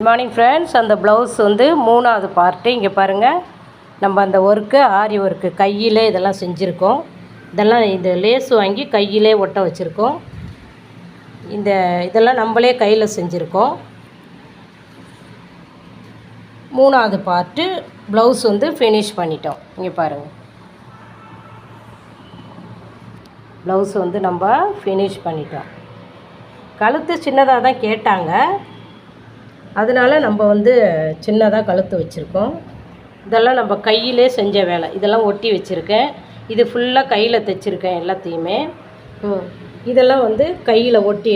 Good morning friends அந்த blouse வந்து மூணாவது பார்ட்டு இங்கே பாருங்கள் நம்ம அந்த ஒர்க்கு ஆரி ஒர்க்கு கையிலே இதெல்லாம் செஞ்சுருக்கோம். இதெல்லாம் இந்த லேஸ் வாங்கி கையிலே ஒட்ட வச்சுருக்கோம். இந்த இதெல்லாம் நம்மளே கையில் செஞ்சுருக்கோம். மூணாவது பார்ட்டு ப்ளவுஸ் வந்து ஃபினிஷ் பண்ணிட்டோம். இங்கே பாருங்கள் ப்ளவுஸ் வந்து நம்ம ஃபினிஷ் பண்ணிட்டோம். கழுத்து சின்னதாக தான் கேட்டாங்க. அதனால் நம்ம வந்து சின்னதாக கழுத்து வச்சுருக்கோம். இதெல்லாம் நம்ம கையிலே செஞ்ச வேலை. இதெல்லாம் ஒட்டி வச்சுருக்கேன். இது ஃபுல்லாக கையில் தைச்சிருக்கேன் எல்லாத்தையுமே. இதெல்லாம் வந்து கையில் ஒட்டி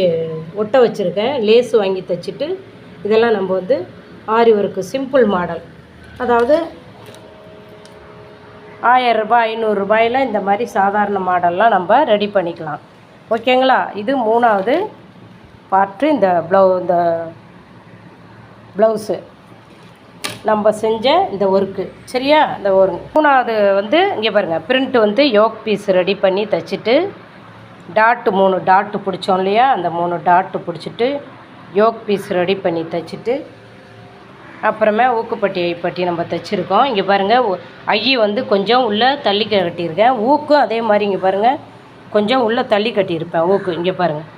ஒட்ட வச்சுருக்கேன். லேஸ் வாங்கி தைச்சிட்டு இதெல்லாம் நம்ம வந்து ஆரி ஒர்க்கு சிம்பிள் மாடல். அதாவது ஆயரூபா ஐநூறுரூபாயில் இந்த மாதிரி சாதாரண மாடல்லாம் நம்ம ரெடி பண்ணிக்கலாம். ஓகேங்களா? இது மூணாவது பார்ட்டு. இந்த ப்ளவு இந்த ப்ளவுஸு. நம்ம செஞ்ச இந்த ஒர்க்கு. சரியா? இந்த ஒரு மூணாவது வந்து இங்கே பாருங்கள் பிரிண்ட் வந்து யோக் பீஸ் ரெடி பண்ணி தைச்சிட்டு டாட்டு மூணு டாட்டு பிடிச்சோம் இல்லையா? அந்த மூணு டாட்டு பிடிச்சிட்டு யோக் பீஸ் ரெடி பண்ணி தைச்சிட்டு அப்புறமே ஊக்குப்பட்டி ஐப்பட்டி நம்ம தைச்சிருக்கோம். இங்கே பாருங்கள் ஐயை வந்து கொஞ்சம் உள்ளே தள்ளி கட்டியிருக்கேன். ஊக்கும் அதே மாதிரி இங்கே பாருங்கள் கொஞ்சம் உள்ளே தள்ளி கட்டியிருப்பேன் ஊக்கு. இங்கே பாருங்கள்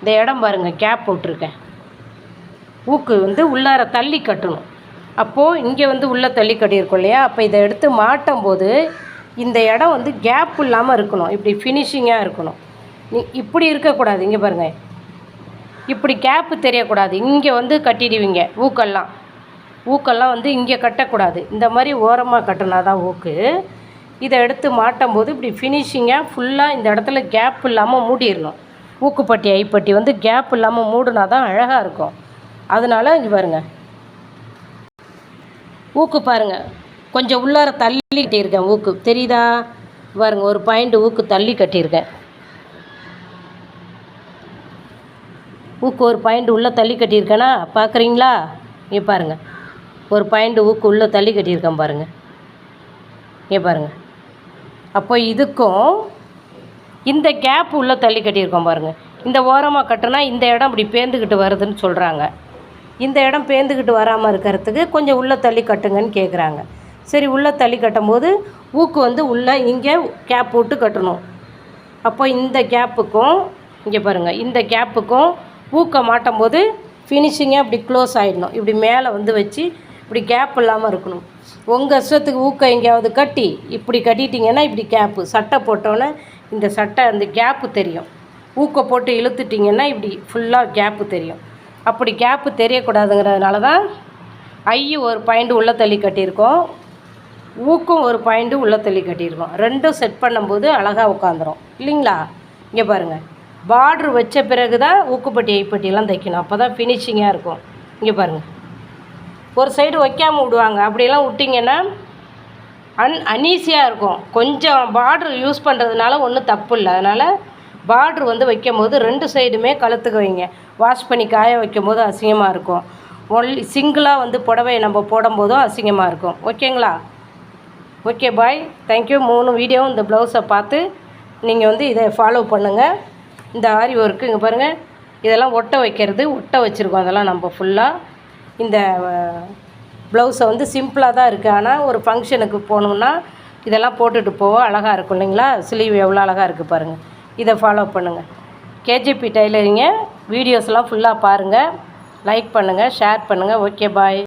இந்த இடம் பாருங்கள் கேப் விட்ருக்கேன் ஊக்கு வந்து உள்ளார தள்ளி கட்டணும். அப்போது இங்கே வந்து உள்ளே தள்ளி கட்டியிருக்கோம் இல்லையா? அப்போ இதை எடுத்து மாட்டும் போது இந்த இடம் வந்து கேப் இல்லாமல் இருக்கணும். இப்படி ஃபினிஷிங்காக இருக்கணும். நீ இப்படி இருக்கக்கூடாது. இங்கே பாருங்கள் இப்படி கேப்பு தெரியக்கூடாது. இங்கே வந்து கட்டிடுவீங்க ஊக்கெல்லாம். ஊக்கெல்லாம் வந்து இங்கே கட்டக்கூடாது. இந்த மாதிரி ஓரமாக கட்டினா தான் ஊக்கு. இதை எடுத்து மாட்டும் போது இப்படி ஃபினிஷிங்காக ஃபுல்லாக இந்த இடத்துல கேப் இல்லாமல் மூடிடணும். ஊக்குப்பட்டி ஐப்பட்டி வந்து கேப் இல்லாமல் மூடினா தான் அழகாக இருக்கும். அதனால் இங்கே பாருங்க. ஊக்கு பாருங்கள் கொஞ்சம் உள்ளார தள்ளி கட்டியிருக்கேன் ஊக்கு. தெரியுதா? பாருங்க ஒரு பாயிண்ட் ஊக்கு தள்ளி கட்டியிருக்கேன். ஊக்கு ஒரு பாயிண்ட் உள்ளே தள்ளி கட்டியிருக்கேனா? பார்க்குறீங்களா? இங்கே பாருங்கள் ஒரு பாயிண்ட் ஊக்கு உள்ளே தள்ளி கட்டியிருக்கேன் பாருங்கள் இங்கே பாருங்கள் அப்போ இதுக்கும் இந்த கேப் உள்ளே தள்ளி கட்டியிருக்கோம் பாருங்கள் இந்த ஓரமாக கட்டினா இந்த இடம் இப்படி பேந்துக்கிட்டு வருதுன்னு சொல்கிறாங்க இந்த இடம் பேந்துக்கிட்டு வராமல் இருக்கிறதுக்கு கொஞ்சம் உள்ளே தள்ளி கட்டுங்கன்னு கேட்குறாங்க சரி உள்ளே தள்ளி கட்டும் போது ஊக்கு வந்து உள்ளே இங்கே கேப் போட்டு கட்டணும். அப்போ இந்த கேப்புக்கும் இங்கே பாருங்கள் இந்த கேப்புக்கும் ஊக்க மாட்டும் போது ஃபினிஷிங்கே அப்படி க்ளோஸ் ஆகிடணும் இப்படி மேலே வந்து வச்சு இப்படி கேப் இல்லாமல் இருக்கணும். உங்கள் இஷ்டத்துக்கு ஊக்கம் எங்கேயாவது கட்டி இப்படி கட்டிட்டிங்கன்னா இப்படி கேப்பு சட்டை போட்டோன்னே இந்த சட்டை அந்த கேப்பு தெரியும். ஊக்க போட்டு இழுத்துட்டிங்கன்னா இப்படி ஃபுல்லாக கேப்பு தெரியும். அப்படி கேப்பு தெரியக்கூடாதுங்கிறதுனால தான் ஐ ஒரு பாயிண்ட் உள்ளே தள்ளி கட்டியிருக்கோம். ஊக்கும் ஒரு பாயிண்ட்டு உள்ளே தள்ளி கட்டியிருக்கோம். ரெண்டும் செட் பண்ணும்போது அழகாக உட்காந்துரும். இல்லைங்களா? இங்கே பாருங்கள் பார்ட்ரு வச்ச பிறகு தான் ஊக்குப்பட்டி ஐப்பட்டியெல்லாம் தைக்கணும். அப்போ தான் ஃபினிஷிங்காக இருக்கும். இங்கே பாருங்கள் ஒரு சைடு வைக்காமல் விடுவாங்க. அப்படியெல்லாம் விட்டிங்கன்னா அன் அன்ஈஸியாக இருக்கும். கொஞ்சம் பார்ட்ரு யூஸ் பண்ணுறதுனால ஒன்றும் தப்பு இல்லை. அதனால் பார்ட்ரு வந்து வைக்கும் போது ரெண்டு சைடுமே கழுத்துக்கு வைங்க. வாஷ் பண்ணி காய வைக்கும் போது அசிங்கமாக இருக்கும். ஒன்லி சிங்கிளாக வந்து புடவை நம்ம போடும்போதும் அசிங்கமாக இருக்கும். ஓகேங்களா ஓகே பாய் தேங்க்யூ மூணு வீடியோவும் இந்த ப்ளவுஸை பார்த்து நீங்கள் வந்து இதை ஃபாலோ பண்ணுங்கள் இந்த ஆரி ஒர்க்கு இங்கே பாருங்கள் இதெல்லாம் ஒட்டை வைக்கிறது ஒட்டை வச்சுருக்கோம் அதெல்லாம் நம்ம ஃபுல்லாக இந்த ப்ளவுஸை வந்து சிம்பிளாக தான் இருக்குது ஆனால் ஒரு ஃபங்க்ஷனுக்கு போகணுன்னா இதெல்லாம் போட்டுட்டு போக அழகாக இருக்கும் இல்லைங்களா? ஸ்லீவ் எவ்வளோ அழகாக இருக்குது பாருங்கள் இதை ஃபாலோ பண்ணுங்கள் கேஜிபி டைலரிங்கை வீடியோஸ்லாம் ஃபுல்லாக பாருங்கள் லைக் பண்ணுங்கள் ஷேர் பண்ணுங்கள் ஓகே பாய்